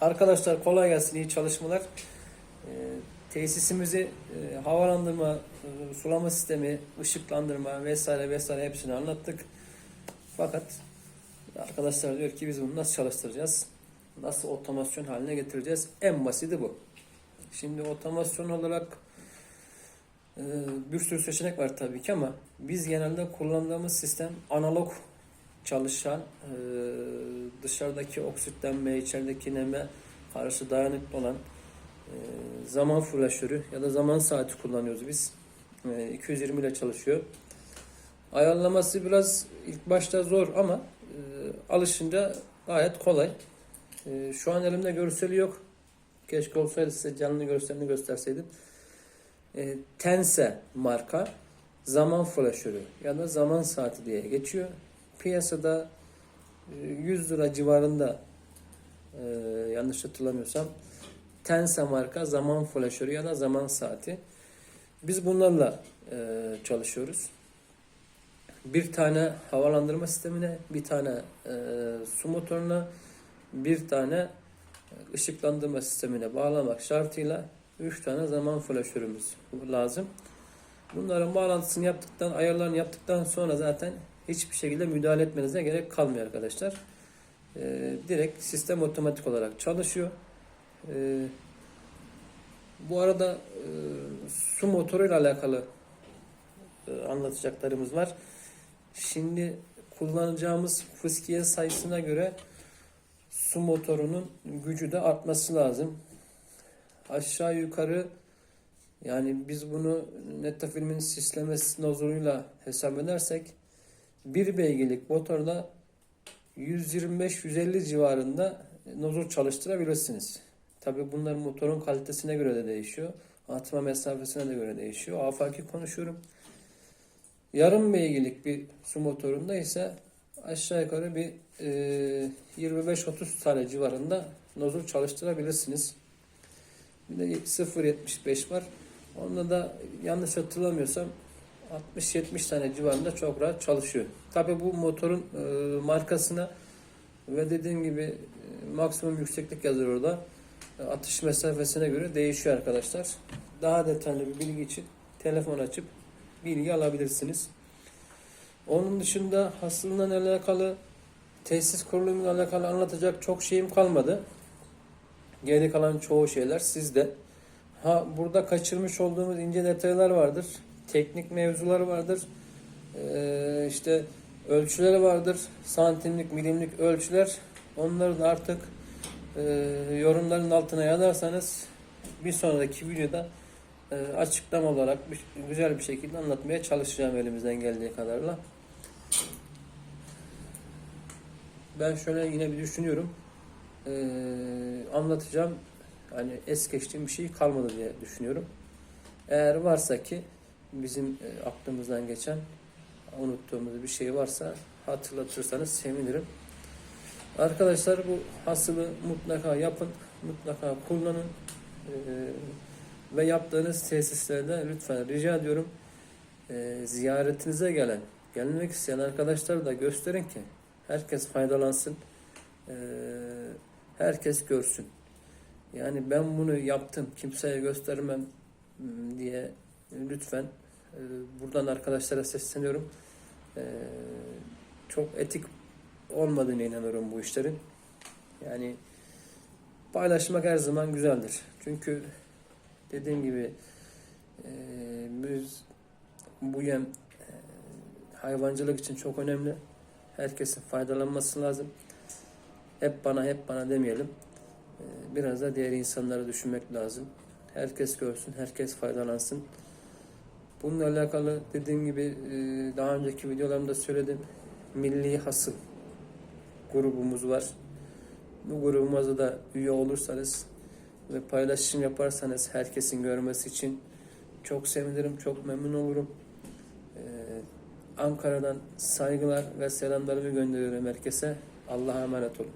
Arkadaşlar kolay gelsin, iyi çalışmalar. Ee, tesisimizi e, havalandırma, e, sulama sistemi, ışıklandırma vesaire vesaire hepsini anlattık. Fakat arkadaşlar diyor ki biz bunu nasıl çalıştıracağız? Nasıl otomasyon haline getireceğiz? En basiti bu. Şimdi otomasyon olarak e, bir sürü seçenek var tabii ki ama biz genelde kullandığımız sistem analog çalışan e, dışarıdaki oksitlenme, içerideki neme karşı dayanıklı olan e, zaman flaşörü ya da zaman saati kullanıyoruz biz. E, 220 ile çalışıyor. Ayarlaması biraz ilk başta zor ama e, alışınca gayet kolay. E, şu an elimde görseli yok. Keşke olsaydı size canlı görselini gösterseydim. E, Tense marka zaman flaşörü ya da zaman saati diye geçiyor. Piyasada 100 lira civarında e, yanlış hatırlamıyorsam Tense marka zaman flaşörü ya da zaman saati. Biz bunlarla e, çalışıyoruz. Bir tane havalandırma sistemine, bir tane e, su motoruna, bir tane ışıklandırma sistemine bağlamak şartıyla 3 tane zaman flaşörümüz lazım. Bunların bağlantısını yaptıktan, ayarlarını yaptıktan sonra zaten hiçbir şekilde müdahale etmenize gerek kalmıyor arkadaşlar. Ee, direkt sistem otomatik olarak çalışıyor. Ee, bu arada e, su motoruyla alakalı e, anlatacaklarımız var. Şimdi kullanacağımız fıskiye sayısına göre su motorunun gücü de artması lazım. Aşağı yukarı yani biz bunu Nettafilm'in sislemesi nozuluyla hesap edersek bir beygirlik motorda 125-150 civarında nozul çalıştırabilirsiniz. Tabi bunlar motorun kalitesine göre de değişiyor. Atma mesafesine de göre değişiyor. Afaki konuşuyorum. Yarım beygirlik bir su motorunda ise aşağı yukarı bir e, 25-30 tane civarında nozul çalıştırabilirsiniz. Bir de 0.75 var. Onda da yanlış hatırlamıyorsam 60-70 tane civarında çok rahat çalışıyor. Tabi bu motorun e, markasına ve dediğim gibi e, maksimum yükseklik yazıyor orada. E, atış mesafesine göre değişiyor arkadaşlar. Daha detaylı bir bilgi için telefon açıp bilgi alabilirsiniz. Onun dışında hastalığından alakalı tesis kurulumuyla alakalı anlatacak çok şeyim kalmadı. Geri kalan çoğu şeyler sizde. Ha burada kaçırmış olduğumuz ince detaylar vardır. Teknik mevzular vardır. Ee, işte ölçüleri vardır. Santimlik, milimlik ölçüler. Onları da artık e, yorumların altına yazarsanız bir sonraki videoda e, açıklama olarak bir, güzel bir şekilde anlatmaya çalışacağım elimizden geldiği kadarla. Ben şöyle yine bir düşünüyorum. Ee, anlatacağım. Hani es geçtiğim bir şey kalmadı diye düşünüyorum. Eğer varsa ki bizim e, aklımızdan geçen unuttuğumuz bir şey varsa hatırlatırsanız sevinirim. Arkadaşlar bu hasılı mutlaka yapın, mutlaka kullanın Ee, ve yaptığınız tesislerde lütfen rica ediyorum e, ziyaretinize gelen, gelmek isteyen arkadaşlar da gösterin ki herkes faydalansın, Ee, herkes görsün. Yani ben bunu yaptım, kimseye göstermem diye lütfen e, buradan arkadaşlara sesleniyorum. Ee, çok etik olmadığına inanıyorum bu işlerin. Yani paylaşmak her zaman güzeldir. Çünkü dediğim gibi e, biz bu yem e, hayvancılık için çok önemli. Herkesin faydalanması lazım. Hep bana hep bana demeyelim. Ee, Biraz da diğer insanları düşünmek lazım. Herkes görsün, herkes faydalansın. Bununla alakalı dediğim gibi e, daha önceki videolarımda söyledim. Milli Hasıl grubumuz var. Bu grubumuza da üye olursanız ve paylaşım yaparsanız herkesin görmesi için çok sevinirim, çok memnun olurum. Ee, Ankara'dan saygılar ve selamlarımı gönderiyorum herkese. Allah'a emanet olun.